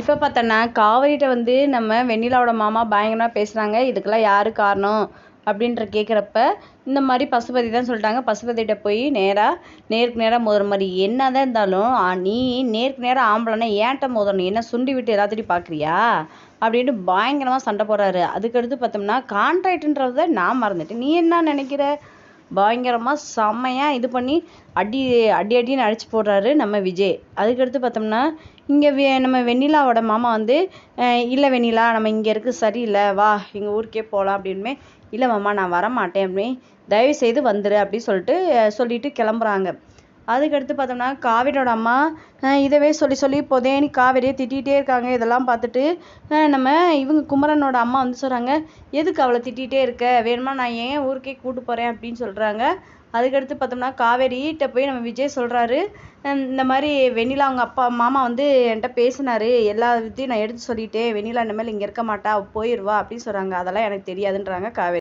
இப்போ பார்த்தோன்னா காவேரிகிட்ட வந்து நம்ம வெண்ணிலாவோட மாமா பயங்கரமாக பேசுகிறாங்க இதுக்கெல்லாம் யார் காரணம்? அப்படின்ற கேட்குறப்ப இந்த மாதிரி பசுபதி தான் சொல்லிட்டாங்க. பசுபதிகிட்ட போய் நேராக நேருக்கு நேராக மோதுற மாதிரி என்ன தான் இருந்தாலும் நீ நேருக்கு நேராக ஆம்பளைன்னா ஏன்ட்ட மோதணும்? என்ன சுண்டி விட்டு எல்லாத்திட்டையும் பார்க்குறியா அப்படின்ட்டு பயங்கரமாக சண்டை போடுறாரு. அதுக்கடுத்து பார்த்தோம்னா கான்ட்ராக்டுன்றத நான் மறந்துட்டேன். நீ என்ன நினைக்கிற? பயங்கரமாக செம்மையாக இது பண்ணி அடி அடி அடின்னு அடிச்சு போடுறாரு நம்ம விஜய். அதுக்கடுத்து பார்த்தோம்னா இங்கே வெ நம்ம வெண்ணிலாவோட மாமா வந்து இல்லை வெண்ணிலா நம்ம இங்கே இருக்குது சரியில்லை. வா எங்கள் ஊருக்கே போகலாம் அப்படின்மே இல்லை மாமா நான் வரமாட்டேன் அப்படின்னு தயவு செய்து வந்துடு அப்படின்னு சொல்லிட்டு சொல்லிட்டு கிளம்புறாங்க. அதுக்கடுத்து பார்த்தோம்னா காவேரியோட அம்மா இதவே சொல்லி சொல்லி புதையனி காவேரியை திட்டிகிட்டே இருக்காங்க. இதெல்லாம் பார்த்துட்டு நம்ம இவங்க குமரனோட அம்மா வந்து சொல்கிறாங்க எதுக்கு அவளை திட்டிகிட்டே இருக்க? வேணுமா நான் ஏன் ஊருக்கே கூட்டு போகிறேன் அப்படின்னு சொல்கிறாங்க அதுக்கடுத்து பார்த்தோம்னா காவேரிகிட்ட போய் நம்ம விஜய் சொல்கிறாரு இந்த மாதிரி வெண்ணிலா அவங்க அப்பா மாமா வந்து என்கிட்ட பேசினாரு. எல்லா வித்தையும் நான் எடுத்து சொல்லிட்டேன். வெண்ணிலா இனிமேல் இங்கே இருக்க மாட்டா. போயிடுவா அப்படின்னு சொல்கிறாங்க அதெல்லாம் எனக்கு தெரியாதுன்றாங்க காவேரி.